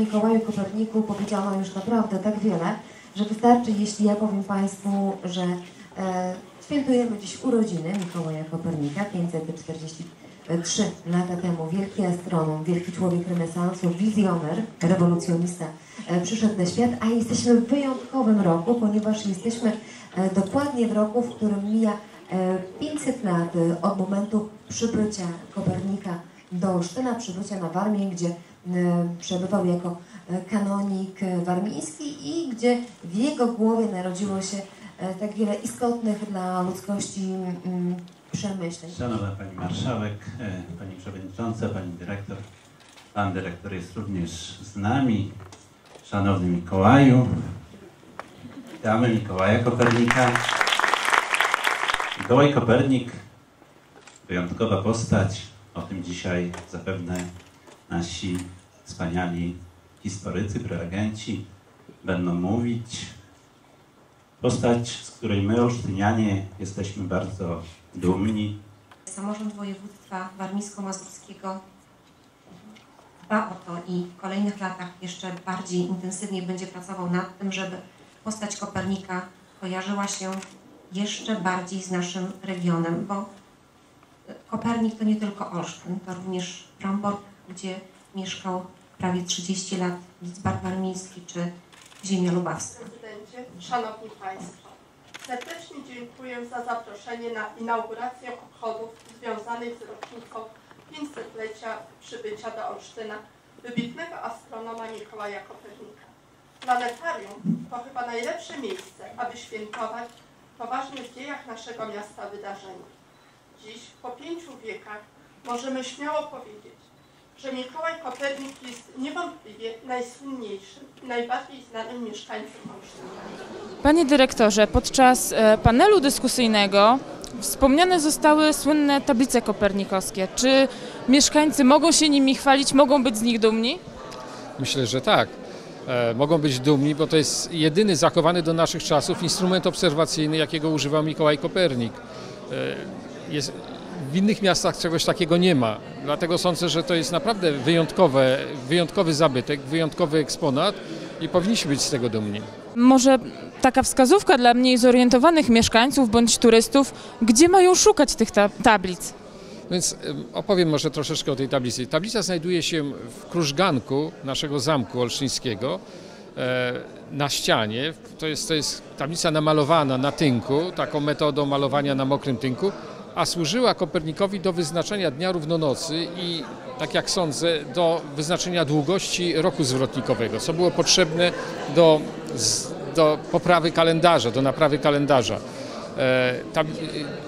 Mikołaju Koperniku powiedziano już naprawdę tak wiele, że wystarczy, jeśli ja powiem Państwu, że e, świętujemy dziś urodziny Mikołaja Kopernika, 543 lata temu. Wielki astronom, wielki człowiek renesansu, wizjoner, rewolucjonista e, przyszedł na świat, a jesteśmy w wyjątkowym roku, ponieważ jesteśmy e, dokładnie w roku, w którym mija e, 500 lat e, od momentu przybycia Kopernika do Olsztyna, przybycia na Warmię, gdzie przebywał jako e, kanonik e, warmiński i gdzie w jego głowie narodziło się e, tak wiele istotnych dla ludzkości mm, przemyśleń. Szanowna Pani Marszałek, e, Pani Przewodnicząca, Pani Dyrektor. Pan Dyrektor jest również z nami. Szanowny Mikołaju. Witamy Mikołaja Kopernika. Mikołaj Kopernik, wyjątkowa postać. O tym dzisiaj zapewne nasi wspaniali historycy, prelegenci będą mówić. Postać, z której my, Olsztynianie, jesteśmy bardzo dumni. Samorząd województwa warmińsko-mazurskiego dba o to i w kolejnych latach jeszcze bardziej intensywnie będzie pracował nad tym, żeby postać Kopernika kojarzyła się jeszcze bardziej z naszym regionem, bo Kopernik to nie tylko Olsztyn, to również Bromborg, gdzie mieszkał prawie 30 lat Lidzbark Warmiński czy Ziemia Lubawska. Prezydencie, Szanowni Państwo, serdecznie dziękuję za zaproszenie na inaugurację obchodów związanych z rocznicą 500-lecia przybycia do Olsztyna wybitnego astronoma Mikołaja Kopernika. Planetarium to chyba najlepsze miejsce, aby świętować poważne w dziejach naszego miasta wydarzenia. Dziś, po pięciu wiekach, możemy śmiało powiedzieć, że Mikołaj Kopernik jest niewątpliwie najsłynniejszym i najbardziej znanym mieszkańcem Olsztyna. Panie dyrektorze, podczas e, panelu dyskusyjnego wspomniane zostały słynne tablice kopernikowskie. Czy mieszkańcy mogą się nimi chwalić, mogą być z nich dumni? Myślę, że tak. E, mogą być dumni, bo to jest jedyny zachowany do naszych czasów instrument obserwacyjny, jakiego używał Mikołaj Kopernik. E, jest, w innych miastach czegoś takiego nie ma. Dlatego sądzę, że to jest naprawdę wyjątkowe, wyjątkowy zabytek, wyjątkowy eksponat i powinniśmy być z tego dumni. Może taka wskazówka dla mniej zorientowanych mieszkańców bądź turystów, gdzie mają szukać tych ta tablic? Więc em, opowiem może troszeczkę o tej tablicy. Tablica znajduje się w krużganku naszego zamku olszyńskiego e, na ścianie. To jest, to jest tablica namalowana na tynku, taką metodą malowania na mokrym tynku, a służyła Kopernikowi do wyznaczenia dnia równonocy i, tak jak sądzę, do wyznaczenia długości roku zwrotnikowego, co było potrzebne do, do poprawy kalendarza, do naprawy kalendarza. E, Tam, e,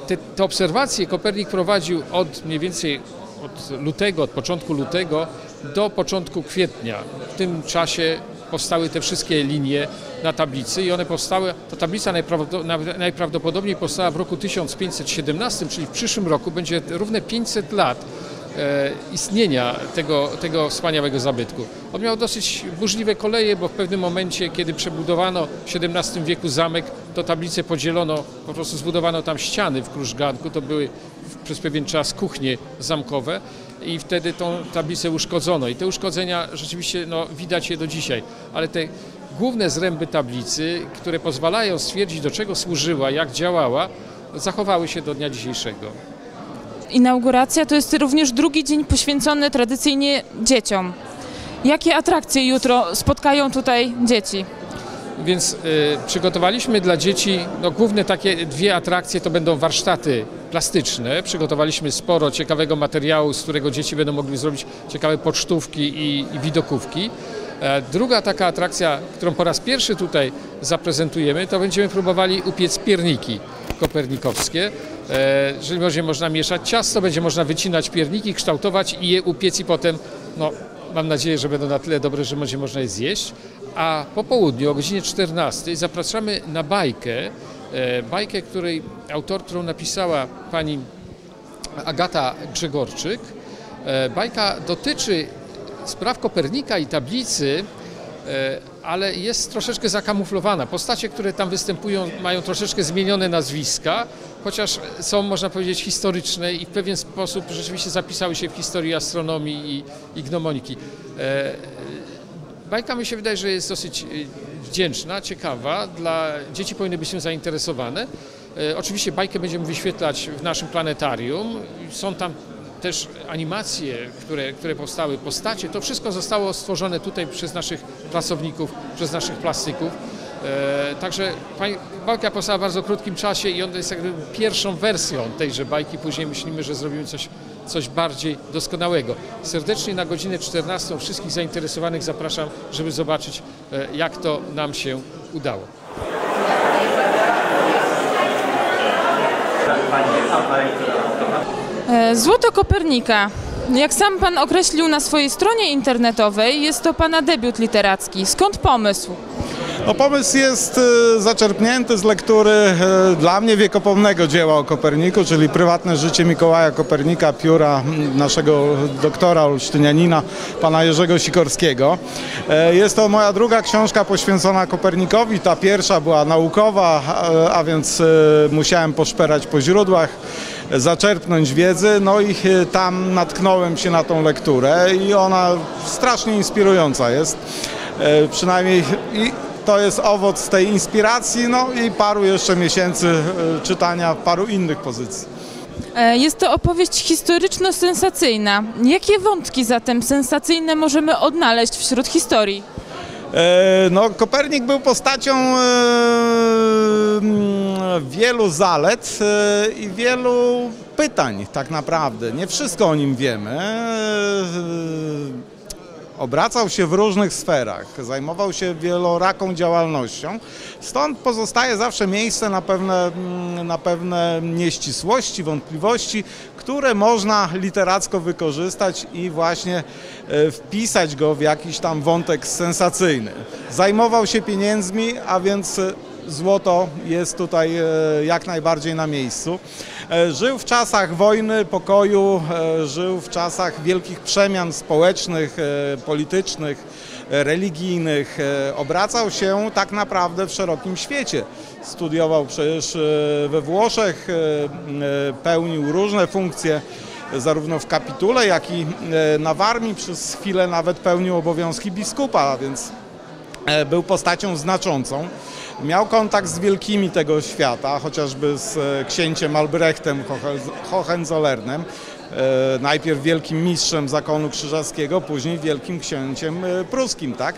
te, te obserwacje Kopernik prowadził od mniej więcej od lutego, od początku lutego do początku kwietnia. W tym czasie powstały te wszystkie linie na tablicy i one powstały, ta tablica najprawdo- na- najprawdopodobniej powstała w roku 1517, czyli w przyszłym roku będzie równe 500 lat e, istnienia tego, tego wspaniałego zabytku. On miał dosyć burzliwe koleje, bo w pewnym momencie, kiedy przebudowano w XVII wieku zamek, to tablicę podzielono, po prostu zbudowano tam ściany w krużganku, to były przez pewien czas kuchnie zamkowe i wtedy tą tablicę uszkodzono. I te uszkodzenia rzeczywiście no, widać je do dzisiaj, ale te główne zręby tablicy, które pozwalają stwierdzić, do czego służyła, jak działała, zachowały się do dnia dzisiejszego. Inauguracja to jest również drugi dzień poświęcony tradycyjnie dzieciom. Jakie atrakcje jutro spotkają tutaj dzieci? Więc y, przygotowaliśmy dla dzieci no, główne takie dwie atrakcje to będą warsztaty plastyczne. Przygotowaliśmy sporo ciekawego materiału, z którego dzieci będą mogli zrobić ciekawe pocztówki i, i widokówki. E, Druga taka atrakcja, którą po raz pierwszy tutaj zaprezentujemy, to będziemy próbowali upiec pierniki kopernikowskie. E, Jeżeli będzie można mieszać ciasto, będzie można wycinać pierniki, kształtować i je upiec i potem, no, mam nadzieję, że będą na tyle dobre, że będzie można je zjeść. A po południu o godzinie 14 zapraszamy na bajkę, e, bajkę, której autor, którą napisała pani Agata Grzegorczyk. E, Bajka dotyczy spraw Kopernika i tablicy, e, ale jest troszeczkę zakamuflowana. Postacie, które tam występują, mają troszeczkę zmienione nazwiska, chociaż są, można powiedzieć, historyczne i w pewien sposób rzeczywiście zapisały się w historii astronomii i, i gnomoniki. E, Bajka mi się wydaje, że jest dosyć y, wdzięczna, ciekawa. Dla dzieci powinny być tym zainteresowane. E, Oczywiście bajkę będziemy wyświetlać w naszym planetarium. Są tam też animacje, które, które powstały, postacie. To wszystko zostało stworzone tutaj przez naszych pracowników, przez naszych plastyków. E, Także bajka powstała w bardzo krótkim czasie i ona jest jakby pierwszą wersją tejże bajki. Później myślimy, że zrobimy coś, coś bardziej doskonałego. Serdecznie na godzinę 14 wszystkich zainteresowanych zapraszam, żeby zobaczyć, e, jak to nam się udało. E, Złoto Kopernika. Jak sam pan określił na swojej stronie internetowej, jest to pana debiut literacki. Skąd pomysł? No, pomysł jest e, zaczerpnięty z lektury e, dla mnie wiekopomnego dzieła o Koperniku, czyli prywatne życie Mikołaja Kopernika, pióra naszego doktora olsztynianina, pana Jerzego Sikorskiego. E, Jest to moja druga książka poświęcona Kopernikowi. Ta pierwsza była naukowa, a- więc e, musiałem poszperać po źródłach zaczerpnąć wiedzy, no i tam natknąłem się na tą lekturę i ona strasznie inspirująca jest. E, Przynajmniej to jest owoc tej inspiracji, no i paru jeszcze miesięcy e, czytania paru innych pozycji. E, Jest to opowieść historyczno-sensacyjna. Jakie wątki zatem sensacyjne możemy odnaleźć wśród historii? E, No, Kopernik był postacią mm, wielu zalet i wielu pytań tak naprawdę. Nie wszystko o nim wiemy. Obracał się w różnych sferach, zajmował się wieloraką działalnością, stąd pozostaje zawsze miejsce na pewne, mm, na pewne nieścisłości, wątpliwości, które można literacko wykorzystać i właśnie e, wpisać go w jakiś tam wątek sensacyjny. Zajmował się pieniędzmi, a więc złoto jest tutaj e, jak najbardziej na miejscu. E, Żył w czasach wojny, pokoju, e, żył w czasach wielkich przemian społecznych, politycznych, religijnych. Obracał się tak naprawdę w szerokim świecie. Studiował przecież we Włoszech, pełnił różne funkcje zarówno w kapitule, jak i na Warmii. Przez chwilę nawet pełnił obowiązki biskupa, więc był postacią znaczącą. Miał kontakt z wielkimi tego świata, chociażby z e, księciem Albrechtem Hohen- Hohenzollernem, e, najpierw wielkim mistrzem zakonu krzyżackiego, później wielkim księciem e, pruskim, tak?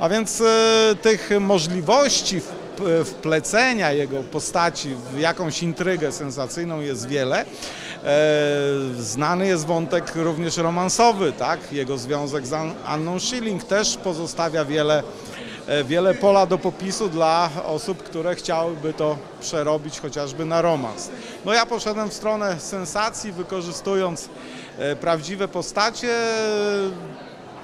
A więc e, tych możliwości wp- wplecenia jego postaci w jakąś intrygę sensacyjną jest wiele. E, Znany jest wątek również romansowy, tak? Jego związek z An- Anną Schilling też pozostawia wiele, e, wiele pola do popisu dla osób, które chciałyby to przerobić chociażby na romans. No ja poszedłem w stronę sensacji, wykorzystując e, prawdziwe postacie,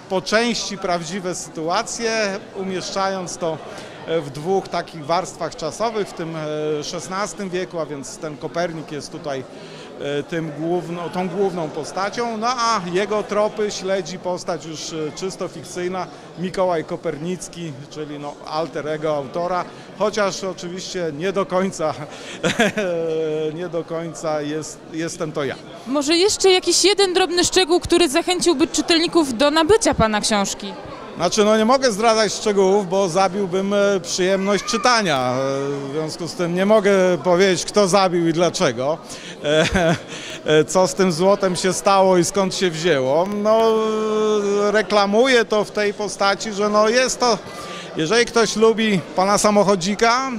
po części prawdziwe sytuacje, umieszczając to e, w dwóch takich warstwach czasowych, w tym e, XVI wieku, a więc ten Kopernik jest tutaj e, tym główną, tą główną postacią, no a jego tropy śledzi postać już e, czysto fikcyjna, Mikołaj Kopernicki, czyli no alter ego autora, chociaż oczywiście nie do końca, nie do końca jest, jestem to ja. Może jeszcze jakiś jeden drobny szczegół, który zachęciłby czytelników do nabycia pana książki? Znaczy, no nie mogę zdradzać szczegółów, bo zabiłbym e, przyjemność czytania. E, W związku z tym nie mogę powiedzieć, kto zabił i dlaczego. E, Co z tym złotem się stało i skąd się wzięło. No, reklamuję to w tej postaci, że no jest to, jeżeli ktoś lubi pana samochodzika,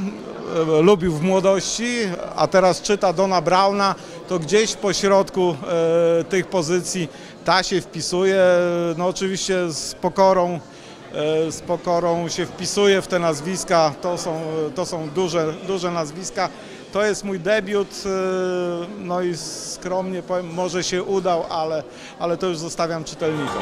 lubił w młodości, a teraz czyta Dona Brauna, to gdzieś po środku e, tych pozycji ta się wpisuje. No oczywiście z pokorą, e, z pokorą się wpisuje w te nazwiska. To są, to są duże, duże nazwiska. To jest mój debiut, e, no i skromnie powiem, może się udał, ale, ale to już zostawiam czytelnikom.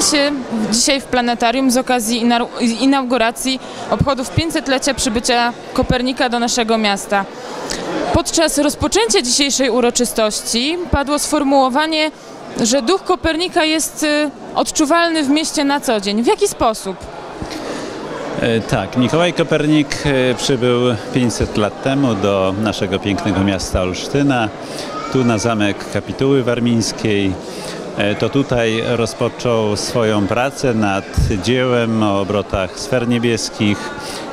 Znajdujemy się dzisiaj w planetarium z okazji inau- inauguracji obchodów 500-lecia przybycia Kopernika do naszego miasta. Podczas rozpoczęcia dzisiejszej uroczystości padło sformułowanie, że duch Kopernika jest y, odczuwalny w mieście na co dzień. W jaki sposób? E, Tak, Mikołaj Kopernik e, przybył 500 lat temu do naszego pięknego miasta Olsztyna, tu na zamek Kapituły Warmińskiej. E, To tutaj rozpoczął swoją pracę nad dziełem o obrotach sfer niebieskich,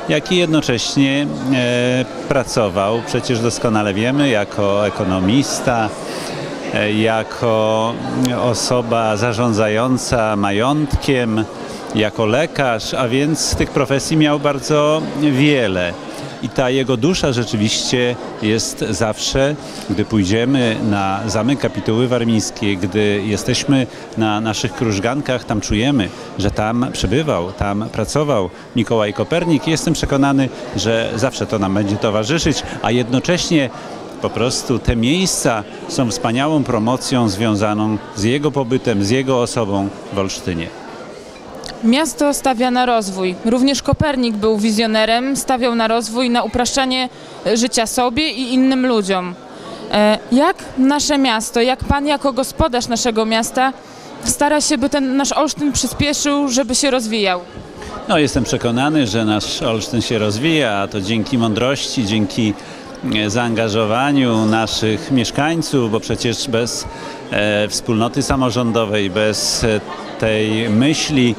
jak i jednocześnie e, pracował, przecież doskonale wiemy, jako ekonomista, e, jako osoba zarządzająca majątkiem, jako lekarz, a więc tych profesji miał bardzo wiele. I ta jego dusza rzeczywiście jest zawsze, gdy pójdziemy na zamek kapituły warmińskiej, gdy jesteśmy na naszych krużgankach, tam czujemy, że tam przebywał, tam pracował Mikołaj Kopernik. Jestem przekonany, że zawsze to nam będzie towarzyszyć, a jednocześnie po prostu te miejsca są wspaniałą promocją związaną z jego pobytem, z jego osobą w Olsztynie. Miasto stawia na rozwój. Również Kopernik był wizjonerem, stawiał na rozwój, na upraszczanie e, życia sobie i innym ludziom. E, Jak nasze miasto, jak pan jako gospodarz naszego miasta stara się, by ten nasz Olsztyn przyspieszył, żeby się rozwijał? No, jestem przekonany, że nasz Olsztyn się rozwija, a to dzięki mądrości, dzięki e, zaangażowaniu naszych mieszkańców, bo przecież bez e, wspólnoty samorządowej, bez tej myśli,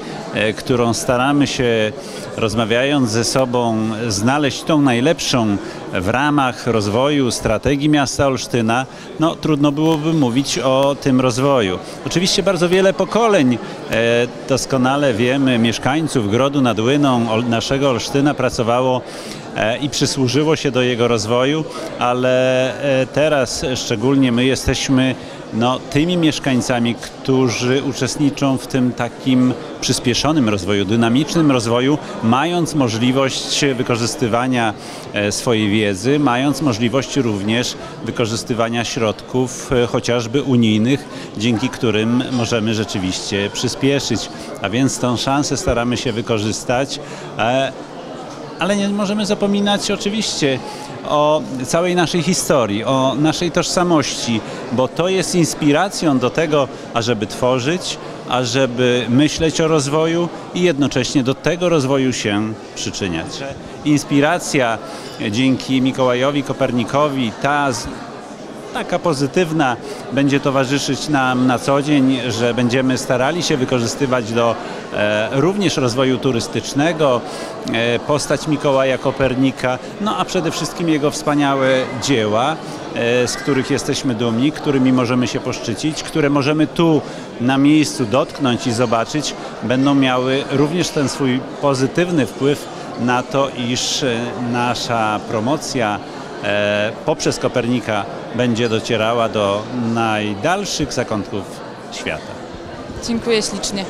którą staramy się rozmawiając ze sobą znaleźć tą najlepszą w ramach rozwoju strategii miasta Olsztyna, no trudno byłoby mówić o tym rozwoju. Oczywiście bardzo wiele pokoleń, e, doskonale wiemy, mieszkańców Grodu nad Łyną, naszego Olsztyna pracowało e, i przysłużyło się do jego rozwoju, ale e, teraz szczególnie my jesteśmy no, tymi mieszkańcami, którzy uczestniczą w tym takim przyspieszonym rozwoju, dynamicznym rozwoju, mając możliwość wykorzystywania e, swojej wiedzy, mając możliwość również wykorzystywania środków e, chociażby unijnych, dzięki którym możemy rzeczywiście przyspieszyć. A więc tą szansę staramy się wykorzystać. Ale nie możemy zapominać oczywiście o całej naszej historii, o naszej tożsamości, bo to jest inspiracją do tego, ażeby tworzyć, ażeby myśleć o rozwoju i jednocześnie do tego rozwoju się przyczyniać. Inspiracja dzięki Mikołajowi Kopernikowi, ta taka pozytywna będzie towarzyszyć nam na co dzień, że będziemy starali się wykorzystywać do e, również rozwoju turystycznego e, postać Mikołaja Kopernika, no a przede wszystkim jego wspaniałe dzieła, e, z których jesteśmy dumni, którymi możemy się poszczycić, które możemy tu na miejscu dotknąć i zobaczyć, będą miały również ten swój pozytywny wpływ na to, iż nasza promocja poprzez Kopernika będzie docierała do najdalszych zakątków świata. Dziękuję ślicznie.